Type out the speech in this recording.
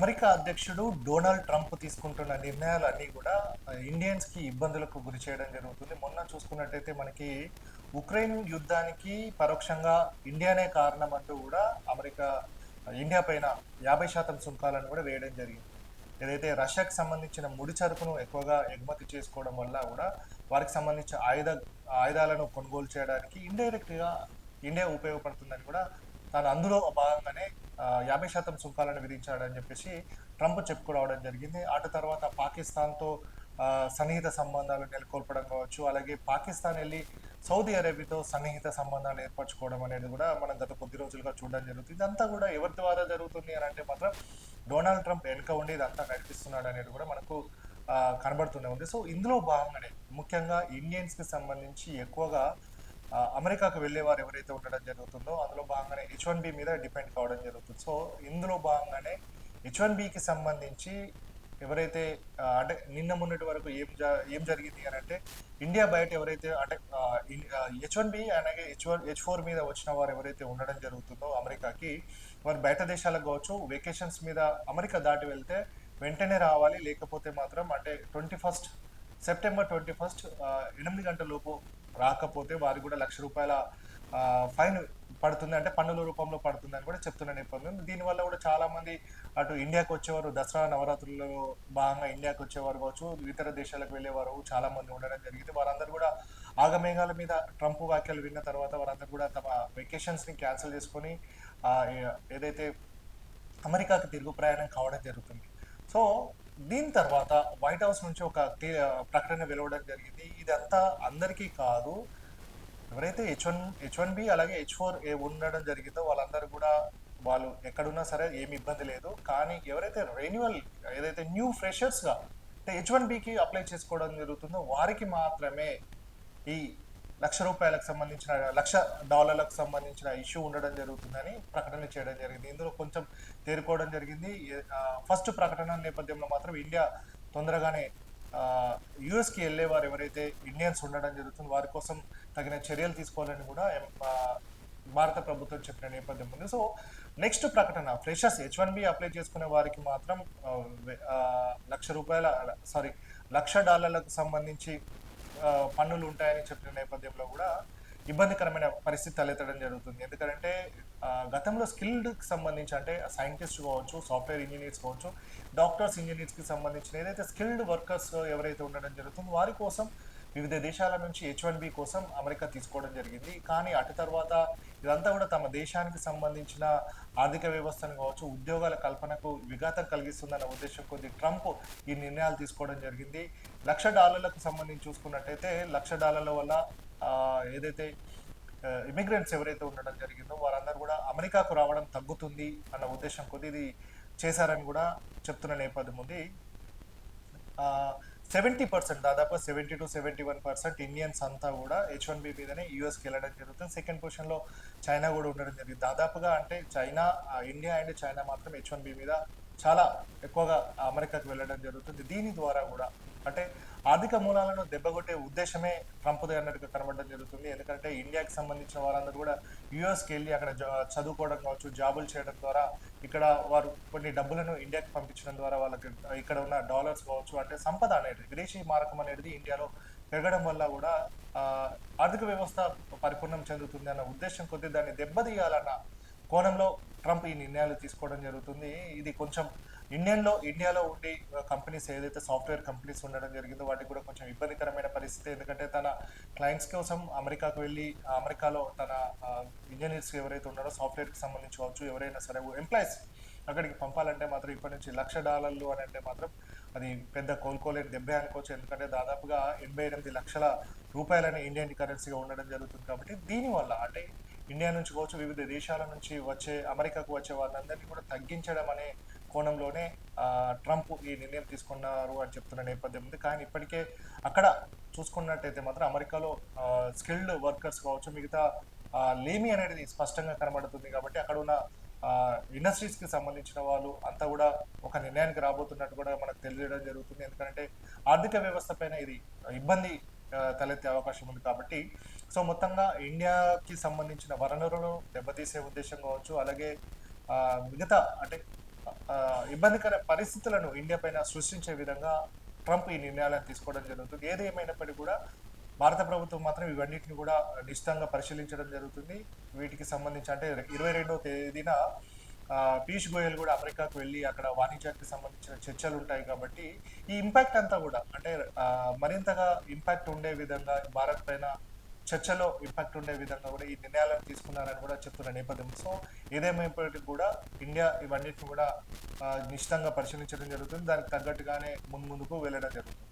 America అధ్యక్షుడు Donald Trump తీసుకుంటున్న నిర్ణయాలన్నీ కూడా ఇండియన్స్కి ఇండియన్స్కి ఇబ్బందులకు గురి చేయడం జరుగుతుంది. మొన్న చూసుకున్నట్టయితే మనకి ఉక్రెయిన్ యుద్ధానికి పరోక్షంగా ఇండియానే కారణం అంటూ కూడా అమెరికా ఇండియా పైన యాభై శాతం సుంకాలను కూడా వేయడం జరిగింది. ఏదైతే రష్యాకి సంబంధించిన ముడి సరుకును ఎక్కువగా ఎగుమతి చేసుకోవడం వల్ల కూడా వారికి సంబంధించిన ఆయుధ ఆయుధాలను కొనుగోలు చేయడానికి ఇండైరెక్ట్గా ఇండియా ఉపయోగపడుతుందని కూడా తాను అందులో భాగంగానే యాభై శాతం సుంకాలను విధించాడని చెప్పేసి ట్రంప్ చెప్పుకోవడం జరిగింది. అటు తర్వాత పాకిస్తాన్తో సన్నిహిత సంబంధాలు నెలకొల్పడం కావచ్చు అలాగే పాకిస్తాన్ వెళ్ళి సౌదీ అరేబియాతో సన్నిహిత సంబంధాలు ఏర్పరచుకోవడం అనేది కూడా మనం గత కొద్ది రోజులుగా చూడడం జరుగుతుంది. ఇదంతా కూడా ఎవరి ద్వారా జరుగుతుంది అని అంటే మాత్రం డొనాల్డ్ ట్రంప్ వెనుక ఉండి ఇదంతా నడిపిస్తున్నాడు అనేది కూడా మనకు కనబడుతూనే ఉంది. సో ఇందులో భాగంగానే ముఖ్యంగా ఇండియన్స్కి సంబంధించి ఎక్కువగా అమెరికాకు వెళ్ళే వారు ఎవరైతే ఉండడం జరుగుతుందో అందులో భాగంగానే హెచ్ వన్ బి మీద డిపెండ్ కావడం జరుగుతుంది. సో ఇందులో భాగంగానే హెచ్ వన్ బికి సంబంధించి ఎవరైతే అంటే నిన్న మొన్నటి వరకు ఏం జ- ఏం జరిగింది అని అంటే ఇండియా బయట ఎవరైతే అంటే హెచ్ వన్ బి అలాగే హెచ్ వన్ హెచ్ ఫోర్ మీద వచ్చిన వారు ఎవరైతే ఉండడం జరుగుతుందో అమెరికాకి వారు బయట దేశాలకు కావచ్చు వెకేషన్స్ మీద అమెరికా దాటి వెళ్తే వెంటనే రావాలి. లేకపోతే మాత్రం అంటే twenty first September twenty first ఎనిమిది గంటల లోపు రాకపోతే వారికి కూడా లక్ష రూపాయల ఫైన్ పడుతుంది. అంటే పన్నుల రూపంలో పడుతుంది అని కూడా చెప్తున్న నేపథ్యం దీనివల్ల కూడా చాలా మంది అటు ఇండియాకి వచ్చేవారు దసరా నవరాత్రుల్లో భాగంగా ఇండియాకి వచ్చేవారు కావచ్చు ఇతర దేశాలకు వెళ్ళేవారు చాలా మంది ఉండడం జరిగింది. వారందరూ కూడా ఆగమేఘాల మీద ట్రంప్ వ్యాఖ్యలు విన్న తర్వాత వారందరూ కూడా తమ వెకేషన్స్ని క్యాన్సిల్ చేసుకొని ఏదైతే అమెరికాకి తిరుగు ప్రయాణం కావడం జరుగుతుంది. సో దీని తర్వాత వైట్ హౌస్ నుంచి ఒక ప్రకటన వెలువడం జరిగింది. ఇదంతా అందరికీ కాదు. ఎవరైతే H one H one B అలాగే హెచ్ ఫోర్ ఏ ఉండడం జరిగిందో వాళ్ళందరూ కూడా వాళ్ళు ఎక్కడున్నా సరే ఏమి ఇబ్బంది లేదు. కానీ ఎవరైతే రెన్యువల్ ఏదైతే న్యూ ఫ్రెషర్స్గా అంటే హెచ్ వన్ బికి అప్లై చేసుకోవడం జరుగుతుందో వారికి మాత్రమే ఈ లక్ష రూపాయలకు సంబంధించిన లక్ష డాలర్లకు సంబంధించిన ఇష్యూ ఉండడం జరుగుతుందని ప్రకటన చేయడం జరిగింది. ఇందులో కొంచెం తేరుకోవడం జరిగింది. ఫస్ట్ ప్రకటన నేపథ్యంలో మాత్రం ఇండియా తొందరగానే యుఎస్కి వెళ్ళే వారు ఎవరైతే ఇండియన్స్ ఉండడం జరుగుతుంది వారి కోసం తగిన చర్యలు తీసుకోవాలని కూడా భారత ప్రభుత్వం చెప్పిన నేపథ్యం ఉంది. సో నెక్స్ట్ ప్రకటన freshers H one B apply చేసుకునే వారికి మాత్రం లక్ష రూపాయల సారీ లక్ష డాలర్లకు సంబంధించి పన్నులు ఉంటాయని చెప్పిన నేపథ్యంలో కూడా ఇబ్బందికరమైన పరిస్థితి తలెత్తడం జరుగుతుంది. ఎందుకంటే గతంలో స్కిల్డ్కి సంబంధించి అంటే సైంటిస్ట్ కావచ్చు సాఫ్ట్వేర్ ఇంజనీర్స్ కావచ్చు డాక్టర్స్ ఇంజనీర్స్కి సంబంధించిన ఏదైతే స్కిల్డ్ వర్కర్స్ ఎవరైతే ఉండడం జరుగుతుందో వారి కోసం వివిధ దేశాల నుంచి హెచ్ వన్ బి కోసం అమెరికా తీసుకోవడం జరిగింది. కానీ అటు తర్వాత ఇదంతా కూడా తమ దేశానికి సంబంధించిన ఆర్థిక వ్యవస్థను కావచ్చు ఉద్యోగాల కల్పనకు విఘాతం కలిగిస్తుందన్న ఉద్దేశం కొద్ది ట్రంప్ ఈ నిర్ణయాలు తీసుకోవడం జరిగింది. లక్ష డాలర్లకు సంబంధించి చూసుకున్నట్టయితే లక్ష డాలర్ల వల్ల ఏదైతే ఇమిగ్రెంట్స్ ఎవరైతే ఉండడం జరిగిందో వారందరూ కూడా అమెరికాకు రావడం తగ్గుతుంది అన్న ఉద్దేశం కొద్ది ఇది చేశారని కూడా చెప్తున్న నేపథ్యం ఉంది. సెవెంటీ పర్సెంట్ దాదాపు seventy two seventy one percent Indians అంతా కూడా హెచ్ వన్ బి మీదనే యూఎస్కి వెళ్ళడం జరుగుతుంది. సెకండ్ పొజిషన్లో చైనా కూడా ఉండడం జరిగింది. దాదాపుగా అంటే చైనా ఇండియా అండ్ చైనా మాత్రం హెచ్ వన్ బి మీద చాలా ఎక్కువగా అమెరికాకు వెళ్ళడం జరుగుతుంది. దీని ద్వారా కూడా అంటే ఆర్థిక మూలాలను దెబ్బగొట్టే ఉద్దేశమే ట్రంప్ది అన్నట్టుగా కనబడడం జరుగుతుంది. ఎందుకంటే ఇండియాకి సంబంధించిన వారందరూ కూడా యూఎస్కి వెళ్ళి అక్కడ జా- చదువుకోవడం కావచ్చు జాబులు చేయడం ద్వారా ఇక్కడ వారు కొన్ని డబ్బులను ఇండియాకి పంపించడం ద్వారా వాళ్ళకి ఇక్కడ ఉన్న డాలర్స్ కావచ్చు అంటే సంపద అనేది విదేశీ మారకం అనేది ఇండియాలో పెరగడం వల్ల కూడా ఆర్థిక వ్యవస్థ పరిపూర్ణం చెందుతుంది అన్న ఉద్దేశం కొద్దీ దాన్ని దెబ్బతీయాలన్న కోణంలో ట్రంప్ ఈ నిర్ణయాలు తీసుకోవడం జరుగుతుంది. ఇది కొంచెం ఇండియన్లో ఇండియాలో ఉండి కంపెనీస్ ఏదైతే సాఫ్ట్వేర్ కంపెనీస్ ఉండడం జరిగిందో వాటికి కూడా కొంచెం ఇబ్బందికరమైన పరిస్థితి. ఎందుకంటే తన క్లయింట్స్ కోసం అమెరికాకు వెళ్ళి అమెరికాలో తన ఇంజనీర్స్ ఎవరైతే ఉన్నారో సాఫ్ట్వేర్కి సంబంధించి కావచ్చు ఎవరైనా సరే ఎంప్లాయీస్ అక్కడికి పంపాలంటే మాత్రం ఇప్పటి నుంచి లక్ష డాలర్లు అని అంటే మాత్రం అది పెద్ద కోలుకోలేని దెబ్బే అనుకోవచ్చు. ఎందుకంటే దాదాపుగా ఎనభై ఎనిమిది లక్షల రూపాయలని ఇండియన్ కరెన్సీగా ఉండడం జరుగుతుంది కాబట్టి దీనివల్ల అంటే ఇండియా నుంచి కావచ్చు వివిధ దేశాల నుంచి వచ్చే అమెరికాకు వచ్చే వాళ్ళందరినీ కూడా తగ్గించడం అనే కోణంలోనే ట్రంప్ ఈ నిర్ణయం తీసుకున్నారు అని చెప్తున్న నేపథ్యం ఉంది. కానీ ఇప్పటికే అక్కడ చూసుకున్నట్టయితే మాత్రం అమెరికాలో స్కిల్డ్ వర్కర్స్ కావచ్చు మిగతా లేమి అనేది స్పష్టంగా కనబడుతుంది కాబట్టి అక్కడ ఉన్న ఇండస్ట్రీస్కి సంబంధించిన వాళ్ళు అంతా కూడా ఒక నిర్ణయానికి రాబోతున్నట్టు కూడా మనకు తెలియడం జరుగుతుంది. ఎందుకంటే ఆర్థిక వ్యవస్థ పైన ఇది ఇబ్బంది తలెత్తే అవకాశం ఉంది కాబట్టి. సో మొత్తంగా ఇండియాకి సంబంధించిన వనరులను దెబ్బతీసే ఉద్దేశం కావచ్చు అలాగే మిగతా అంటే ఇబ్బందికర పరిస్థితులను ఇండియా పైన సృష్టించే విధంగా ట్రంప్ ఈ నిర్ణయాలను తీసుకోవడం జరుగుతుంది. ఏది ఏమైనప్పటికీ కూడా భారత ప్రభుత్వం మాత్రం ఇవన్నిటిని కూడా నిశ్చితంగా పరిశీలించడం జరుగుతుంది. వీటికి సంబంధించి అంటే ఇరవై రెండవ తేదీన పీయూష్ గోయల్ కూడా అమెరికాకు వెళ్ళి అక్కడ వాణిజ్యానికి సంబంధించిన చర్చలు ఉంటాయి కాబట్టి ఈ ఇంపాక్ట్ అంతా కూడా అంటే మరింతగా ఇంపాక్ట్ ఉండే విధంగా భారత్ పైన చర్చలో ఇంపాక్ట్ ఉండే విధంగా కూడా ఈ నిర్ణయాలను తీసుకున్నారని కూడా చెప్తున్న నేపథ్యం. సో ఏదేమైనప్పటికీ కూడా ఇండియా ఇవన్నిటిని కూడా నిశ్చితంగా పరిశీలించడం జరుగుతుంది. దానికి తగ్గట్టుగానే ముందు ముందుకు వెళ్ళడం జరుగుతుంది.